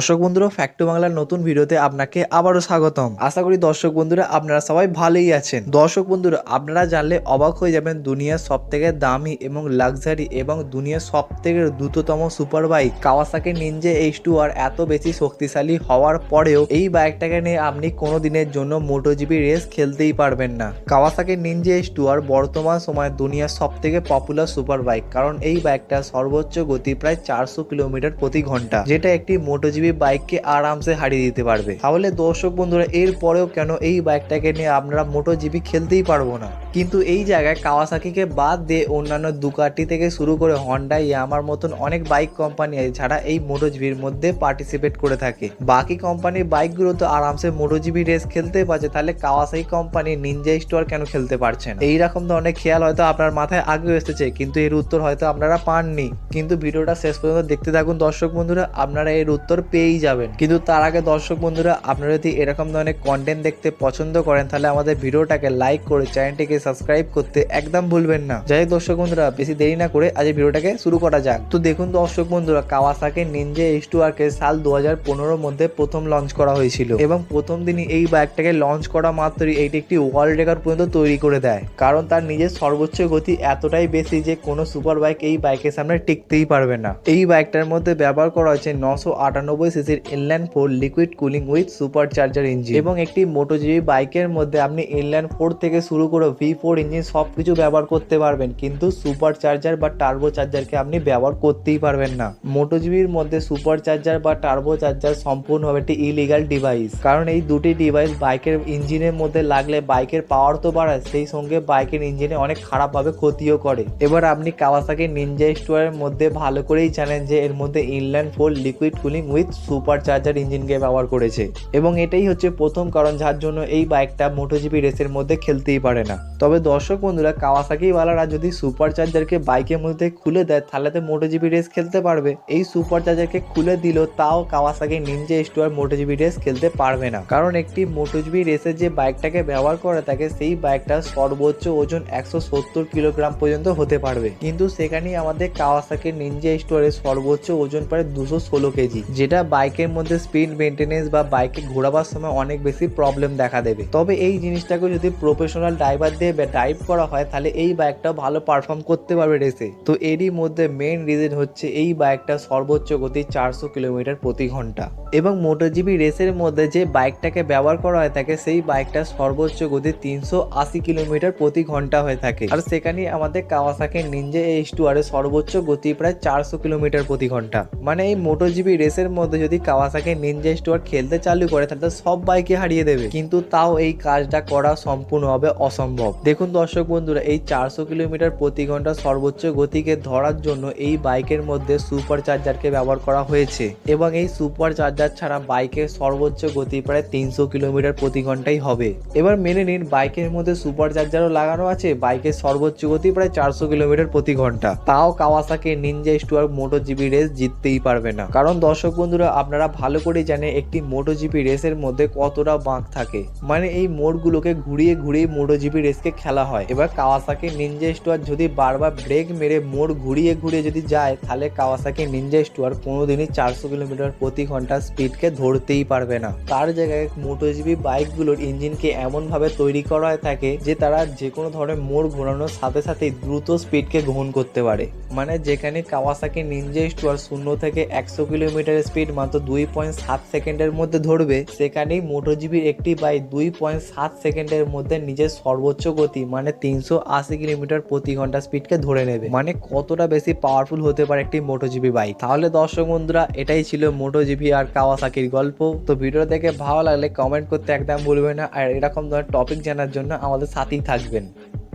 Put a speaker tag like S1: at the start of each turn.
S1: দর্শক বন্ধুরা ফ্যাক্টু বাংলার নতুন ভিডিওতে আপনাকে আবারও স্বাগতম। আশা করি দর্শক বন্ধুরা, আপনারা সবাই ভালোই আছেন। দর্শক বন্ধুরা, আপনারা জানলে অবাক হয়ে যাবেন দুনিয়ার সব থেকে দামি এবং লাক্সারি এবং দুনিয়ার সব থেকে দ্রুততম super bike Kawasaki Ninja H two R এত বেশি শক্তিশালী হওয়ার পরেও এই বাইকটাকে নিয়ে আপনি কোনো দিনের জন্য মোটোজিবি রেস খেলতেই পারবেন না। Kawasaki Ninja H two R বর্তমান সময়ে দুনিয়ার সব থেকে পপুলার সুপার বাইক কারণ এই বাইকটা সর্বোচ্চ গতি প্রায় চারশো কিলোমিটার প্রতি ঘণ্টা, যেটা একটি মোটোজিবি বাইককে আরামসে হারিয়ে দিতে পারবে। তাহলে দর্শক বন্ধুরা, এরপরেও কেন এই বাইকটাকে নিয়ে আমরা মোটো জিবি খেলতেই পারব না? কিন্তু এই জায়গায় কাওয়াসাকিকে বাদ দিয়ে অন্যান্য দুকাটি থেকে শুরু করে হন্ডা ইয়ামার মতন অনেক বাইক কোম্পানি আছে যারা এই মোটোজিবির মধ্যে পার্টিসিপেট করে থাকে। বাকি কোম্পানির বাইকগুলো তো আরামসে মোটোজিবি রেস খেলতে পারছে, তাহলে কাওয়াসাকি কোম্পানি নিনজা স্টোর কেন খেলতে পারছে না? এইরকম ধরনের খেয়াল হয়তো আপনার মাথায় আগেও এসেছে, কিন্তু এর উত্তর হয়তো আপনারা পাননি। কিন্তু ভিডিওটা শেষ পর্যন্ত দেখতে থাকুন দর্শক বন্ধুরা, আপনারা এর উত্তর পেয়েই যাবেন। কিন্তু তার আগে দর্শক বন্ধুরা, আপনারা যদি এরকম ধরনের কন্টেন্ট দেখতে পছন্দ করেন, তাহলে আমাদের ভিডিওটাকে লাইক করে চ্যানেলটিকে সাবস্ক্রাইব করতে একদম ভুলবেন না। যাই দর্শক বন্ধুরা, বেশি দেরি না করে আজ ভিডিওটাকে শুরু করা যাক। তো দেখুন দর্শক বন্ধুরা, Kawasaki Ninja H two R কে সাল দু হাজার মধ্যে প্রথম লঞ্চ করা হয়েছিল এবং প্রথম দিনই এই বাইকটাকে লঞ্চ করা মাত্রই এটি একটি ওয়ার্ল্ড রেকর্ড পর্যন্ত তৈরি করে দেয়। কারণ তার নিজের সর্বোচ্চ গতি এতটাই বেশি যে কোনো সুপার বাইক এই বাইকের সামনে টিকতেই পারবে না। এই বাইকটার মধ্যে ব্যবহার করা হয়েছে নশো আটানব্বই সিসির inline four liquid cooling with super charger engine এবং একটি মোটোজিবি বাইকের মধ্যে আপনি ইনল্যান্ড ফোর থেকে শুরু করে ভি ফোর ইঞ্জিন সব কিছু ব্যবহার করতে পারবেন, কিন্তু সুপার চার্জার বা টার্বো চার্জারকে আপনি ব্যবহার করতেই পারবেন না। মোটোজিবির মধ্যে সুপার চার্জার বা টার্বো চার্জার সম্পূর্ণভাবে একটি ইলিগাল ডিভাইস কারণ এই দুটি ডিভাইস বাইকের ইঞ্জিনের মধ্যে লাগলে বাইকের পাওয়ার তো বাড়ায়, সেই সঙ্গে বাইকের ইঞ্জিনে অনেক খারাপভাবে ক্ষতিও করে। এবার আপনি কাওয়াসাকি নিনজা স্টোয়ারের মধ্যে ভালো করেই জানেন যে এর মধ্যে inline four liquid cooling with super charger ইঞ্জিনকে ব্যবহার করেছে। এবং এটাই হচ্ছে প্রথম কারণ যার জন্য এই বাইকটা মোটোজিবি রেসের মধ্যে খেলতেই পারে না। তবে দর্শক বন্ধুরা কাওয়াসাকি ওয়ালারা যদি সুপার চার্জারকে বাইকের মধ্যে খুলে দেয়, তাহলে তো মোটোজিবি রেস খেলতে পারবে। এই সুপার চার্জারকে খুলে দিল তাও কাওয়াসাকি নিনজা স্টোয়ার মোটোজিবি রেস খেলতে পারবে না। কারণ একটি মোটোজিবি রেসের যে বাইকটাকে ব্যবহার করে থাকে, সেই বাইকটা সর্বোচ্চ ওজন একশো সত্তর কিলোগ্রাম পর্যন্ত হতে পারবে। কিন্তু সেখানেই আমাদের কাওয়াসাকি নিনজা স্টোয়ারের সর্বোচ্চ ওজন প্রায় দুশো ষোলো কেজি, যেটা বাইকের মধ্যে স্পিড মেনটেনেন্স বা বাইকে ঘোরাবার সময় অনেক বেশি প্রবলেম দেখা দেবে। তবে এই জিনিসটাকে যদি প্রফেশনাল ড্রাইভার ড্রাইভ করা হয়, তাহলে এই বাইকটা ভালো পারফর্ম করতে পারবে রেসে তো এরই মধ্যে মেন রিজন হচ্ছে এই বাইকটা সর্বোচ্চ গতি চারশো কিলোমিটার প্রতি ঘণ্টা। এবং মোটোজিবি রেসের মধ্যে যে বাইকটাকে ব্যবহার করা হয় থাকে, সেই বাইকটা সর্বোচ্চ গতি তিনশো আশি কিলোমিটার প্রতি ঘণ্টা হয়ে থাকে। আর সেখানে আমাদের Kawasaki Ninja H two R সর্বোচ্চ গতি প্রায় চারশো কিলোমিটার প্রতি ঘণ্টা। মানে এই মোটোজিবি রেসের মধ্যে যদি কাওয়াসাকে কাওয়াসাকি নিনজা স্টোর খেলতে চালু করে, তাহলে সব বাইকে হারিয়ে দেবে। কিন্তু তাও এই কাজটা করা সম্পূর্ণভাবে অসম্ভব। দেখুন দর্শক বন্ধুরা, এই চারশো কিলোমিটার প্রতি ঘণ্টা সর্বোচ্চ গতিকে ধরার জন্য এই বাইকের মধ্যে সুপার চার্জারকে ব্যবহার করা হয়েছে। এবং এই সুপার চার্জার ছাড়া বাইকের সর্বোচ্চ গতি প্রায় তিনশো কিলোমিটার প্রতি ঘন্টাই হবে। এবার মেনে নিন, বাইকের মধ্যে সুপার চার্জারও লাগানো আছে, বাইকের সর্বোচ্চ গতি প্রায় চারশো কিলোমিটার প্রতি ঘণ্টা। তাও কাওয়াসাকে নিনজা স্টোয়ার মোটো জিবি রেস জিততেই পারবে না। কারণ দর্শক বন্ধুরা, আপনারা ভালো করেই জানেন একটি মোটো জিপি রেসের মধ্যে কতটা বাঁক থাকে। মানে এই মোড়গুলোকে ঘুরিয়ে ঘুরিয়ে মোটো জিপি রেসকে খেলা হয়। এবার কাওয়াসাকে নিনজা স্টুয়ার যদি বারবার ব্রেক মেরে মোড় ঘুরিয়ে ঘুরিয়ে যদি যায়, তাহলে কাওয়াসাকি নিনজা স্টোয়ার কোনোদিনই চারশো কিলোমিটার প্রতি ঘণ্টা স্পিডকে ধরতেই পারবে না। তার জায়গায় মোটো জিপি বাইকগুলোর ইঞ্জিনকে এমনভাবে তৈরি করা হয়ে থাকে যে তারা যে কোনো ধরনের মোড় ঘোরানোর সাথে সাথে দ্রুত স্পিডকে গ্রহণ করতে পারে। মানে যেখানে কাওয়াসাকি নিনজা স্টোয়ার শূন্য থেকে একশো কিলোমিটার স্পিড মাত্র দুই পয়েন্ট সাত সেকেন্ডের মধ্যে ধরবে, সেখানেই মোটোজিবির একটি বাইক দুই পয়েন্ট সাত সেকেন্ডের মধ্যে নিজের সর্বোচ্চ গতি মানে তিনশো আশি কিলোমিটার প্রতি ঘণ্টা স্পিডকে ধরে নেবে। মানে কতটা বেশি পাওয়ারফুল হতে পারে একটি মোটোজিবি বাইক তাহলে দর্শক বন্ধুরা, এটাই ছিল মোটোজিবি আর কাওয়াসাকির গল্প। তো ভিডিও দেখে ভালো লাগলে কমেন্ট করতে একদম ভুলবেন না। আর এরকম ধরনের টপিক জানার জন্য আমাদের সাথেই থাকবেন।